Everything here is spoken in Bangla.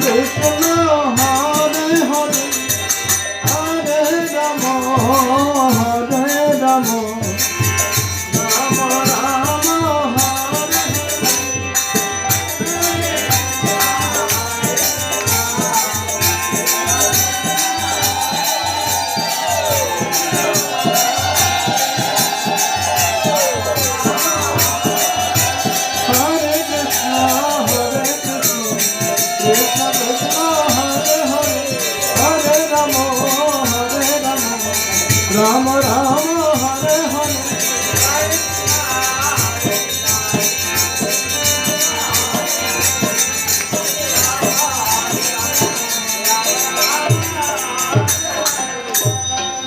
Cái. राम राम